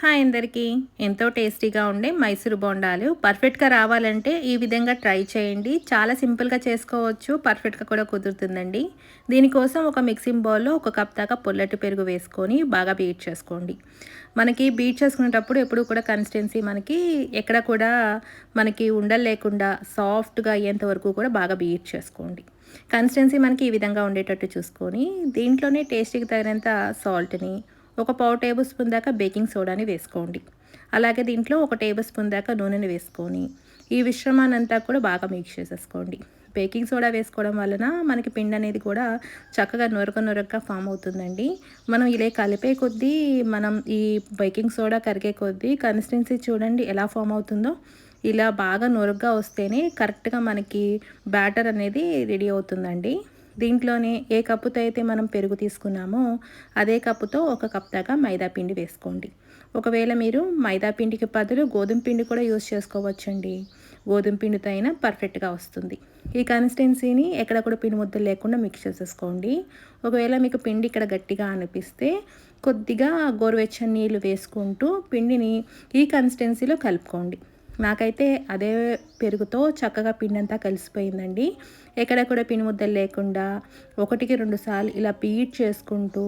Hi అందరికీ. ఎంతో టేస్టీగా ఉండే మైసూరు బొండాలు. పర్ఫెక్ట్గా రావాలంటే ఈ విధంగా ట్రై చేయండి. చాలా సింపుల్గా చేసుకోవచ్చు. పర్ఫెక్ట్గా కూడా కుదురుతుందండి. దీనికోసం ఒక మిక్సింగ్ బౌల్లో ఒక కప్ దాకా పొల్లటి పెరుగు వేసుకొని బాగా బీట్ చేసుకోండి. మనకి బీట్ చేసుకునేటప్పుడు ఎప్పుడు కూడా కన్సిస్టెన్సీ మనకి ఎక్కడ కూడా మనకి ఉండలు లేకుండా సాఫ్ట్గా అయ్యేంత వరకు కూడా బాగా బీట్ చేసుకోండి. కన్సిస్టెన్సీ మనకి ఈ విధంగా ఉండేటట్టు చూసుకొని దీంట్లోనే టేస్ట్కి తగినంత సాల్ట్ని ఒక పావు టేబుల్ స్పూన్ దాకా బేకింగ్ సోడాని వేసుకోండి. అలాగే దీంట్లో ఒక టేబుల్ స్పూన్ దాకా నూనెని వేసుకొని ఈ విశ్రమానంతా కూడా బాగా మిక్స్ చేసేసుకోండి. బేకింగ్ సోడా వేసుకోవడం వలన మనకి పిండి అనేది కూడా చక్కగా నొరక నొరకగా ఫామ్ అవుతుందండి. మనం ఇలా కలిపే కొద్దీ మనం ఈ బేకింగ్ సోడా కరిగే కొద్దీ కన్సిస్టెన్సీ చూడండి ఎలా ఫామ్ అవుతుందో. ఇలా బాగా నొరగ్గా వస్తేనే కరెక్ట్గా మనకి బ్యాటర్ అనేది రెడీ అవుతుందండి. దీంట్లోనే ఏ కప్పుతో అయితే మనం పెరుగు తీసుకున్నామో అదే కప్పుతో ఒక కప్ దాకా మైదా పిండి వేసుకోండి. ఒకవేళ మీరు మైదా పిండికి బదులు గోధుమ పిండి కూడా యూస్ చేసుకోవచ్చండి. గోధుమ పిండితో అయినా పర్ఫెక్ట్గా వస్తుంది. ఈ కన్సిస్టెన్సీని ఎక్కడ కూడా పిండి ముద్దలు లేకుండా మిక్స్ చేసేసుకోండి. ఒకవేళ మీకు పిండి ఇక్కడ గట్టిగా అనిపిస్తే కొద్దిగా గోరువెచ్చని నీళ్ళు వేసుకుంటూ పిండిని ఈ కన్సిస్టెన్సీలో కలుపుకోండి. నాకైతే అదే పెరుగుతో చక్కగా పిండి అంతా కలిసిపోయిందండి. ఎక్కడ కూడా పిండి ముద్దలు లేకుండా ఒకటికి రెండు సార్లు ఇలా పీట్ చేసుకుంటూ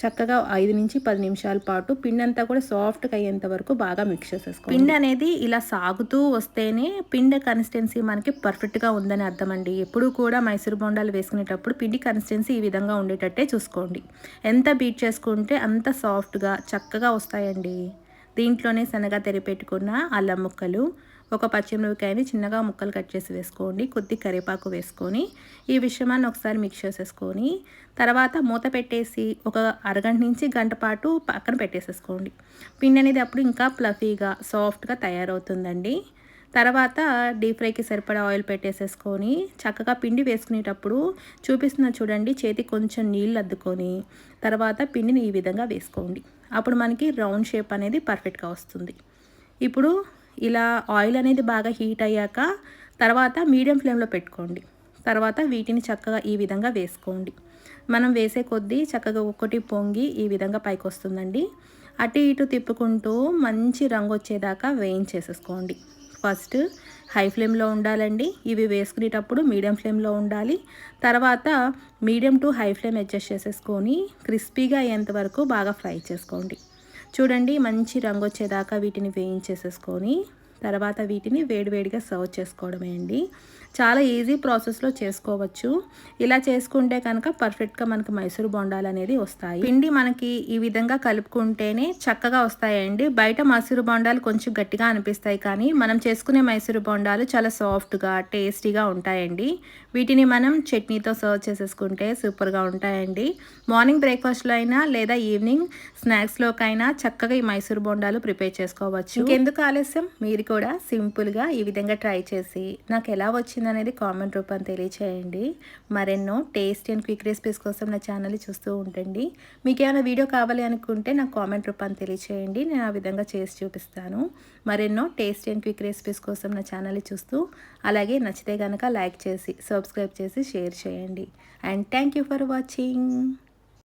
చక్కగా ఐదు నుంచి పది నిమిషాల పాటు పిండి అంతా కూడా సాఫ్ట్గా అయ్యేంత వరకు బాగా మిక్స్ చేసేసుకో పిండి అనేది ఇలా సాగుతూ వస్తేనే పిండి కన్సిస్టెన్సీ మనకి పర్ఫెక్ట్గా ఉందని అర్థం అండి ఎప్పుడు కూడా మైసూరు బొండాలు వేసుకునేటప్పుడు పిండి కన్సిస్టెన్సీ ఈ విధంగా ఉండేటట్టే చూసుకోండి. ఎంత బీట్ చేసుకుంటే అంత సాఫ్ట్గా చక్కగా వస్తాయండి. దీంట్లోనే సన్నగా తెరిపెట్టుకున్న అల్లం ముక్కలు ఒక పచ్చిమిరపకాయని చిన్నగా ముక్కలు కట్ చేసి వేసుకోండి. కొద్ది కరివేపాకు వేసుకొని ఈ విషయమాన్ని ఒకసారి మిక్స్ చేసేసుకొని తర్వాత మూత పెట్టేసి ఒక అరగంట నుంచి గంట పాటు పక్కన పెట్టేసేసుకోండి. పిండి అనేది అప్పుడు ఇంకా ప్లఫీగా సాఫ్ట్గా తయారవుతుందండి. తర్వాత డీప్ ఫ్రైకి సరిపడా ఆయిల్ పెట్టేసేసుకొని చక్కగా పిండి వేసుకునేటప్పుడు చూపిస్తున్న చూడండి చేతి కొంచెం నీళ్ళు అద్దుకొని తర్వాత పిండిని ఈ విధంగా వేసుకోండి. అప్పుడు మనకి రౌండ్ షేప్ అనేది పర్ఫెక్ట్గా వస్తుంది. ఇప్పుడు ఇలా ఆయిల్ అనేది బాగా హీట్ అయ్యాక తర్వాత మీడియం ఫ్లేమ్లో పెట్టుకోండి. తర్వాత వీటిని చక్కగా ఈ విధంగా వేసుకోండి. మనం వేసే కొద్దీ చక్కగా ఒక్కటి పొంగి ఈ విధంగా పైకి వస్తుందండి అటు ఇటు తిప్పుకుంటూ మంచి రంగు వచ్చేదాకా వేయించేసేసుకోండి. ఫస్ట్ హై ఫ్లేమ్లో ఉండాలండి. ఇవి వేసుకునేటప్పుడు మీడియం ఫ్లేమ్లో ఉండాలి. తర్వాత medium to high flame adjust చేసేసుకొని క్రిస్పీగా అయ్యేంత వరకు బాగా ఫ్రై చేసుకోండి. చూడండి మంచి రంగు వచ్చేదాకా వీటిని వేయించేసేసుకొని తర్వాత వీటిని వేడివేడిగా సర్వ్ చేసుకోవడమే అండి. చాలా ఈజీ ప్రాసెస్లో చేసుకోవచ్చు. ఇలా చేసుకుంటే కనుక పర్ఫెక్ట్గా మనకి మైసూరు బొండాలు అనేది వస్తాయి. పిండి మనకి ఈ విధంగా కలుపుకుంటేనే చక్కగా వస్తాయండి. బయట మైసూరు బొండాలు కొంచెం గట్టిగా అనిపిస్తాయి కానీ మనం చేసుకునే మైసూరు బొండాలు చాలా సాఫ్ట్గా టేస్టీగా ఉంటాయండి. వీటిని మనం చట్నీతో సర్వ్ చేసేసుకుంటే సూపర్గా ఉంటాయండి. మార్నింగ్ బ్రేక్ఫాస్ట్లో అయినా లేదా ఈవినింగ్ స్నాక్స్లోకైనా చక్కగా ఈ మైసూరు బొండాలు ప్రిపేర్ చేసుకోవచ్చు. ఇంకెందుకు ఆలస్యం? మీరు కూడా సింపుల్గా ఈ విధంగా ట్రై చేసి నాకు ఎలా వచ్చింది అనేది కామెంట్ రూపాన్ని తెలియచేయండి. మరెన్నో టేస్ట్ అండ్ క్విక్ రెసిపీస్ కోసం నా ఛానల్ చూస్తూ ఉండండి. మీకు ఏమైనా వీడియో కావాలి అనుకుంటే నాకు కామెంట్ రూపాన్ని తెలియచేయండి. నేను ఆ విధంగా చేసి చూపిస్తాను. మరెన్నో టేస్ట్ అండ్ క్విక్ రెసిపీస్ కోసం నా ఛానల్ చూస్తూ అలాగే నచ్చితే కనుక లైక్ చేసి సబ్స్క్రైబ్ చేసి షేర్ చేయండి. And thank for watching.